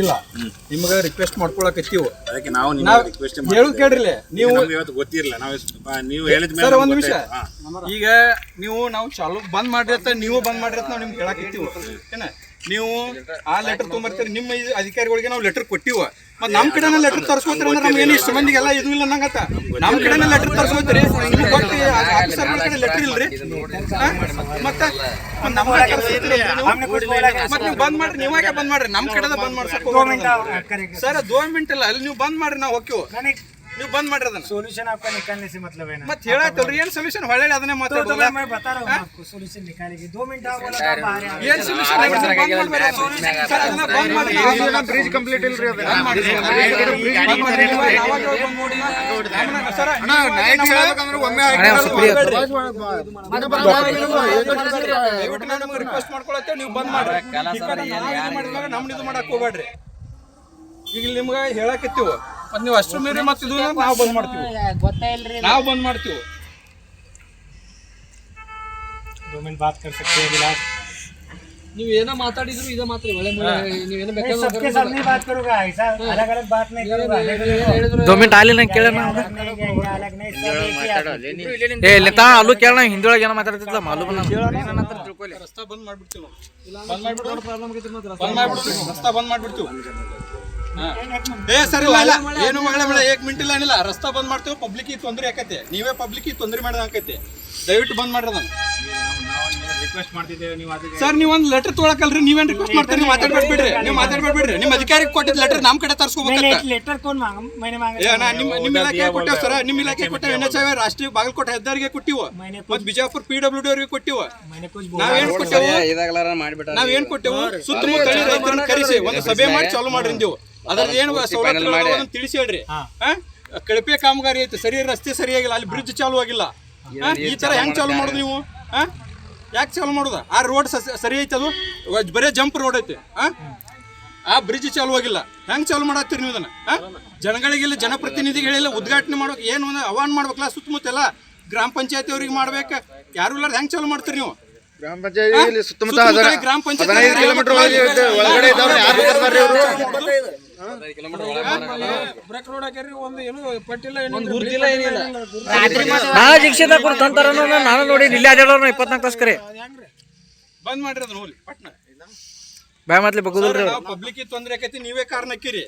ಇಲ್ಲ ನಿಮ್ಗೆ ರಿಕ್ವೆಸ್ಟ್ ಮಾಡ್ಕೊಳಕತ್ತೀವಿ. ಅದಕ್ಕೆ ನಾವು ನಿಮ್ಗೆ ರಿಕ್ವೆಸ್ಟ್ ನೀವು ನಮ್ಗೆ ಇವತ್ತು ಗೊತ್ತಿರಲಿಲ್ಲ. ನಾವು ನೀವು ಹೇಳಿದ ಮೇಲೆ ಸರ್ ಒಂದು ನಿಮಿಷ. ಈಗ ನೀವು ನಾವು ಚಾಲು ಬಂದ್ ಮಾಡಿರತ್ತ ನೀವು ಬಂದ್ ಮಾಡಿರತ್ತ ನಾವು ನಿಮ್ಗೆ ಕೇಳಾಕತ್ತೀವಿ. ಏನ? ನೀವು ಆ ಲೆಟರ್ ತೊಗೊಂಬರ್ತೀರಿ ನಿಮ್ಮ ಅಧಿಕಾರಿಗಳಿಗೆ ನಾವು ಲೆಟರ್ ಕೊಟ್ಟಿವ. ಮತ್ತೆ ನಮ್ಮ ಕಡೆನ ಲೆಟರ್ ತರ್ಸ್ಕೊತೀರಿ ಅಂದ್ರೆ ನಮ್ಗೆ ಏನು ಇಷ್ಟು? ಮಂದಿಗೆಲ್ಲ ಇದು ಇಲ್ಲ ಅನ್ನಂಗತ್ತ ನಮ್ಮ ಕಡೆನ ಲೆಟರ್ ತರ್ಸ್ಕೊತೀರಿ? ನಿಮ್ಗೆ ಕೊಟ್ಟು ಆಫೀಸರ್ ಕಡೆ ಲೆಟರ್ ಇಲ್ರಿ? ಮತ್ತೆ ಮತ್ತೆ ನೀವು? ಮತ್ತ್ ನೀವು ಬಂದ್ ಮಾಡ್ರಿ ನೀವಾಗೆ ಬಂದ್ ಮಾಡ್ರಿ. ನಮ್ಮ ಕಡೆದ ಬಂದ್ ಮಾಡ್ಸಕ್ ಸರ್ ದೋ ಅಲ್ಲ ಇಲ್ಲ ಅಲ್ಲಿ ನೀವು ಬಂದ್ ಮಾಡ್ರಿ ನಾವು ಹೋಗ್ತೀವಿ ನೀವು ಬಂದ್ ಮಾಡ್ರಿ ಅದನ್ನ सोल्यूशन आपका निकालने से मतलब है ना ಮತ್ ಹೇಳತ್ತಲ್ರಿ ಏನ್ ಸೊಲ್ಯೂಷನ್ ಹೊಳ್ಳಿ ಅದನ್ನೇ तो, तो ಮಾತಾಡೋದು मैं, मैं बता रहा हूँ आपको सोल्यूशन निकालेंगे दो मिनट आप बोला तो आप बाहर आ ಏನ್ ಸೊಲ್ಯೂಷನ್ ಸರ್ ಅದನ್ನ ಬಂದ್ ಮಾಡಿ ಬ್ರಿಡ್ಜ್ ಕಂಪ್ಲೀಟ್ ಇಲ್ರಿ ಅದು ಬಂದ್ ಮಾಡಿ ಬಂದ್ ಮಾಡಿ. ನಾವಾಗ ಹೋಗಿ ಬಂದ್ ನೋಡಿ. ನಮ್ಮನ್ನ- ಸರ, ದಯವಿಟ್ಟು ನಾವು ನಿಮ್ಗೆ ರಿಕ್ವೆಸ್ಟ್ ಮಾಡ್ಕೊಳತ್ತೇವೆ ನೀವು ಬಂದ್ ಮಾಡ್ರಿ ಈ ಕಡೆ ನಾವು ಇದು ಮಾಡಿದ್ಮೇಲೆ ನಮ್ನ ಇದು ಮಾಡಕ್ ಹೋಗ್ಬೇಡ್ರಿ ಈಗ ಇಲ್ಲಿ ನಿಮ್ಗೆ ಹೇಳಕತ್ತೀವಿ ಮತ್ ನೀವು ಅಷ್ಟ್ರ ಮೀರಿ ಮತ್ತೆ ಇದು ನಾವು ಬಂದ್ ಮಾಡ್ತೀವಿ ನಾವು ಬಂದ್ ಮಾಡ್ತೀವಿ दो मिनट बात कर सकते हैं बिलास ನೀವು ಏನೋ ಮಾತಾಡಿದ್ರು ಇದೇ ಮಾತ್ರ ಒಳ್ಳೆ ನೀವೇನೋ मैं ಬೇಕಾದ್ರೆ सबके सामने ही बात करूंगा ऐसा अलग अलग बात नहीं करूंगा अलग अलग ದೋ ಮಿನಿಟ್ ಅಲ್ಲಿ ನಂಗೆ ಕೇಳೋಣ अलग नहीं कहेंगे अलग नहीं सब एक ही आदमी। ಏ ಇಲ್ಲಿ ತಾ ಅಲ್ಲೂ ಕೇಳೋಣ ಹಿಂದೊಳಗೆ ಏನೋ ಮಾತಾಡ್ತಿದ್ಲ ಮಾಲೂಮ್ ರಸ್ತಾ ಬಂದ್ ಮಾಡ್ಬಿಡ್ತೀವಿ ನಾವು ಬಂದ್ ಮಾಡ್ಬಿಡ್ತೀವಿ ಬಂದ್ ಮಾಡ್ಬಿಡ್ತೀವಿ ರಸ್ತಾ ಬಂದ್ ಮಾಡ್ಬಿಡ್ತೀವಿ ಹಾ. ಏ ಸರಿ ಇಲ್ಲ ಏನು ಮಗಳ ಮಳೆ ಏಕ್ ಮಿಂಟ್ ಇಲ್ಲ ಏನಿಲ್ಲ ರಸ್ತಾ ಬಂದ್ ಮಾಡ್ತೇವೆ ಪಬ್ಲಿಕ್ ಈ ತೊಂದರೆ ಆಕೈತೆ. ನೀವೇ ಪಬ್ಲಿಕ್ ಈ ತೊಂದ್ರೆ ಮಾಡಿದ ಆಕೈತೆ. ದಯವಿಟ್ಟು ಬಂದ್ ಮಾಡ್ರಿ ನಾನು ರಿಕ್ವೆಸ್ಟ್ ನೀವು ಅದಕ್ಕೆ ಸರ್ ನೀವು ಒಂದು ಲೆಟರ್ ತೊಗೊಳಕಲ್ರಿ ನೀವೇನು ರಿಕ್ವೆಸ್ಟ್ ಮಾಡ್ತೀರಿ? ನೀವು ಮಾತಾಡ್ಬೇಡ್ಬಿಡ್ರಿ ನೀವು ಮಾತಾಡ್ಬೇಡ್ಬಿಡ್ರಿ ನಿಮ್ಮ ಅಧಿಕಾರಿಗೆ ಕೊಟ್ಟಿದ್ದ ಲೆಟರ್ ನಮ್ಮ ಕಡೆ ತರ್ಸ್ಕೋಬೇಕು ಲೆಟರ್ ಕೊನ್ ನಿಮ್ಮ ನಿಮ್ಮ ಇಲಾಖೆ ಕೊಟ್ಟೆ ಸರ್. ನಿಮ್ಮ ಇಲಾಖೆ ಕೊಟ್ಟೆವು. ಎನ್ ಎಚ್ ಐ ರಾಷ್ಟ್ರೀಯ ಬಾಗಲಕೋಟೆ ಹೆದ್ದಾರಿಗೆ ಕೊಟ್ಟಿವ. ಮತ್ತು ಬಿಜಾಪುರ ಪಿ ಡಬ್ಲ್ಯೂ ಡಿ ಅವರಿಗೆ ಕೊಟ್ಟಿವು. ನಾವೇನು ಕೊಟ್ಟೆವು? ನಾವೇನ್ ಕೊಟ್ಟೆವು? ಸುತ್ತಮುತ್ತ ರೈತರನ್ನ ಕರೆಸಿ ಒಂದು ಸಭೆ ಮಾಡಿ ಚಾಲು ಮಾಡ್ರಿ ನೀವು ಅದ್ರದ್ದು ಏನು ಸೌಲಭ್ಯ ತಿಳಿಸಿ ಹೇಳ್ರಿ. ಹಾ? ಕಳಪೆ ಕಾಮಗಾರಿ ಐತೆ ಸರಿ ರಸ್ತೆ ಸರಿಯಾಗಿಲ್ಲ ಅಲ್ಲಿ ಬ್ರಿಡ್ಜ್ ಚಾಲು ಆಗಿಲ್ಲ? ಈ ತರ ಹೆಂಗ್ ಚಾಲು ಮಾಡುದು ನೀವು? ಯಾಕೆ ಚಾಲು ಮಾಡುದ? ಆ ರೋಡ್ ಸರಿ ಐತೆ ಅದು? ಬರೇ ಜಂಪ್ ರೋಡ್ ಐತೆ. ಆ? ಆ ಬ್ರಿಡ್ಜ್ ಚಾಲು ಆಗಿಲ್ಲ. ಹೆಂಗ್ ಚಾಲು ಮಾಡತ್ತೀರಿ ನೀವು ಅದನ್ನ ಆ? ಜನಗಳಿಗೆಲ್ಲ ಜನಪ್ರತಿನಿಧಿಗಳೆಲ್ಲ ಉದ್ಘಾಟನೆ ಮಾಡೋಕೆ ಏನು ಅವಾನ್ ಆಹ್ವಾನ ಮಾಡ್ಬೇಕಲ್ಲ ಸುತ್ತಮುತ್ತ ಎಲ್ಲ ಗ್ರಾಮ ಪಂಚಾಯತಿ ಅವ್ರಿಗೆ ಮಾಡ್ಬೇಕು. ಯಾರು ಇಲ್ಲಾರ ಹೆಂಗ್ ಚಾಲು ಮಾಡ್ತೀರಿ ನೀವು? ಗ್ರಾಮ ಪಂಚಾಯತಿ ಗ್ರಾಮ ಪಂಚಾಯತಿ ನಾಳೆ ಶಿಕ್ಷಣ ಕೊಡ್ತು ಅಂತಾರ ನಾನು ನೋಡಿ ಇಲ್ಲಿ ಅಡ್ಯಾಡೋರ್ನ ಇಪ್ಪತ್ನಾಲ್ಕು ತಾಸು ಕರೆ. ಬಂದ್ ಮಾಡ್ರಿ ಅದನ್ನ ಹೋಗ್ಲಿ ಪಟ್ನ. ಬಾಯ್ ಮಾತ್ಲಿ ಬಗ್ಗುದಿಲ್ರಿ. ಪಬ್ಲಿಕ್ ತೊಂದ್ರೆ ಆಕೈತಿ ನೀವೇ ಕಾರಣ ಹಾಕಿರಿ.